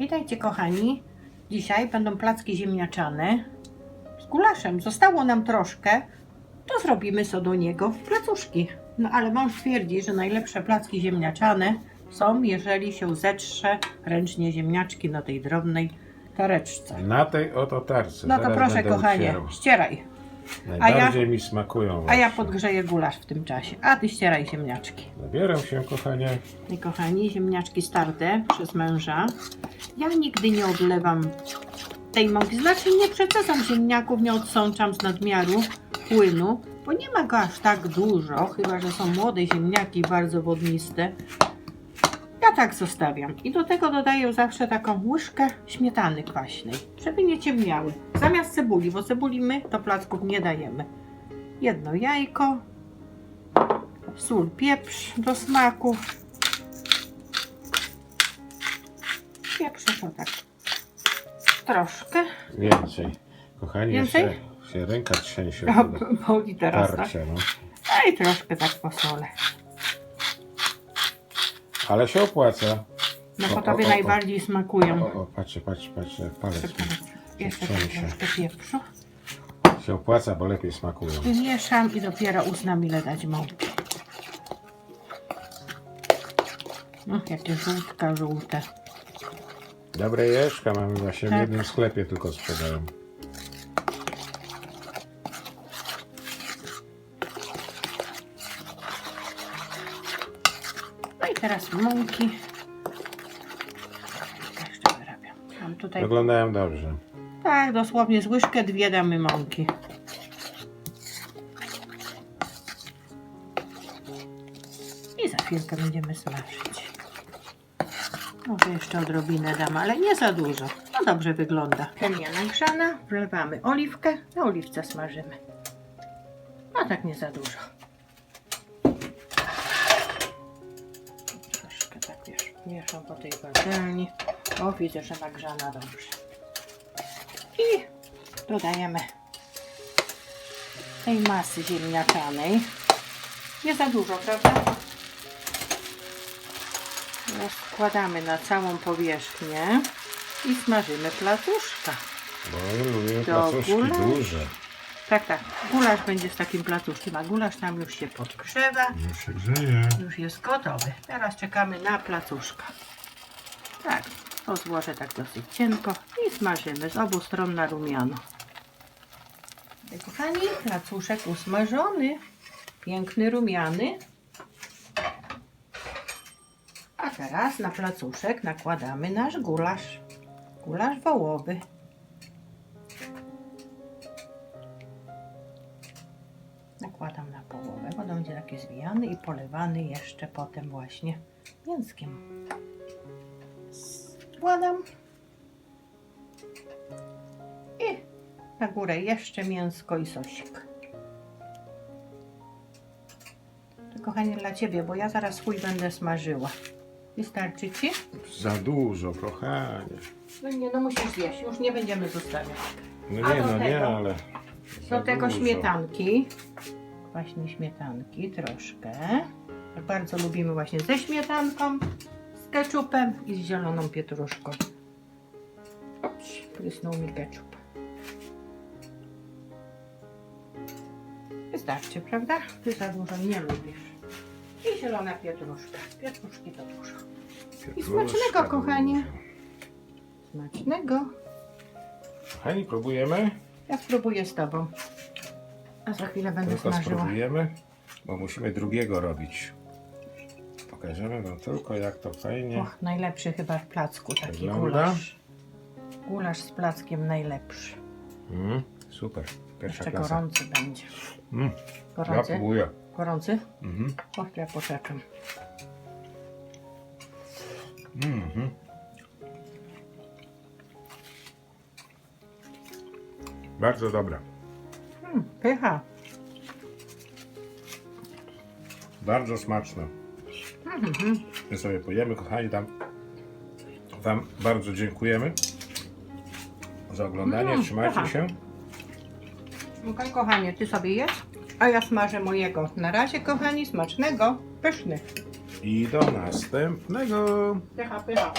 Witajcie kochani. Dzisiaj będą placki ziemniaczane z gulaszem. Zostało nam troszkę, to zrobimy co do niego placuszki. No ale mąż twierdzi, że najlepsze placki ziemniaczane są, jeżeli się zetrze ręcznie ziemniaczki na tej drobnej tareczce. Na tej oto tarce. No to Zaraz proszę będę kochanie, otwierał. ścieraj. Najbardziej mi smakują A ja właśnie. podgrzeję gulasz w tym czasie. A ty ścieraj ziemniaczki. Zabieram się, kochanie. I kochani, ziemniaczki starte przez męża. Ja nigdy nie odlewam tej mąki, znaczy nie przecedzam ziemniaków, nie odsączam z nadmiaru płynu, bo nie ma go aż tak dużo, chyba że są młode ziemniaki bardzo wodniste. Ja tak zostawiam. I do tego dodaję zawsze taką łyżkę śmietany kwaśnej, żeby nie ciemniały. Zamiast cebuli, bo cebuli my do placków nie dajemy. Jedno jajko, sól, pieprz do smaku, Pieprze to tak troszkę. Więcej. Kochanie, Więcej? jeszcze się ręka trzęsie. O, od boli teraz, tak? Tarcia, no. A i troszkę tak posolę. Ale się opłaca. No O, bo o, tobie o, o. najbardziej smakują. O, o, patrzcie, patrz, patrz, jak palec mi Jeszcze trzęsie. troszkę pieprzu. się opłaca, bo lepiej smakują. Mieszam i dopiero uznam ile dać mąki. No, jakie żółtka żółte. Dobre jeszka mamy właśnie w Tak. jednym sklepie tylko sprzedają. No i teraz mąki. Jeszcze wyrabiam. Mam tutaj Wyglądają dobrze. Tak, dosłownie z łyżkę dwie damy mąki. I za chwilkę będziemy smażyć. Może jeszcze odrobinę dam, ale nie za dużo. No dobrze wygląda. Chemia nagrzana, wlewamy oliwkę, na oliwce smażymy. No tak nie za dużo. Troszkę tak wiesz, mieszam po tej patelni. O, widzę, że nagrzana dobrze. I dodajemy tej masy ziemniaczanej. Nie za dużo, prawda? Rozkładamy na całą powierzchnię i smażymy placuszka. Bo lubimy Do placuszki gulasz. duże. Tak, tak. Gulasz będzie z takim placuszkiem, a gulasz tam już się podgrzewa. Już się grzeje. Już jest gotowy. Teraz czekamy na placuszka. Tak, to złożę tak dosyć cienko i smażymy z obu stron na rumiano. Kochani, placuszek usmażony. Piękny, rumiany. A teraz na placuszek nakładamy nasz gulasz. Gulasz wołowy. Nakładam na połowę, bo on będzie taki zwijany i polewany jeszcze potem właśnie mięskiem. Składam. I na górę jeszcze mięsko i sosik. Kochanie dla Ciebie, bo ja zaraz swój będę smażyła. Wystarczy Ci? Za dużo, kochanie. No nie, no musisz zjeść, już nie będziemy zostawiać. No A nie, do no nie, tego? ale... za Do tego dużo. śmietanki. Właśnie śmietanki troszkę. Bardzo lubimy właśnie ze śmietanką, z keczupem i z zieloną pietruszką. Ops, prysnął mi keczup. Wystarczy, prawda? Ty za dużo nie lubisz. Zielona pietruszka. Pietruszki to dużo. I smacznego, kochanie. Smacznego. Kochani, próbujemy? Ja spróbuję z Tobą. A za chwilę będę Tylko smażyła. spróbujemy, bo musimy drugiego robić. Pokażemy wam tylko jak to fajnie. Och, najlepszy chyba w placku taki Wygląda? gulasz. Gulasz z plackiem najlepszy. Mm, super, pierwsza Jeszcze klasa. gorący będzie. Mm, ja Gorący? próbuję. Gorący? Mhm. Och, ja poczekam. Mhm. Bardzo dobra. Hmm, pycha. Bardzo smaczne. Mhm. My sobie pojemy, kochani, tam Wam bardzo dziękujemy za oglądanie. Mm, Trzymajcie aha. się. Okej, kochanie, ty sobie jedz, a ja smażę mojego. Na razie, kochani, smacznego, pysznych. I do następnego. Pycha, pycha.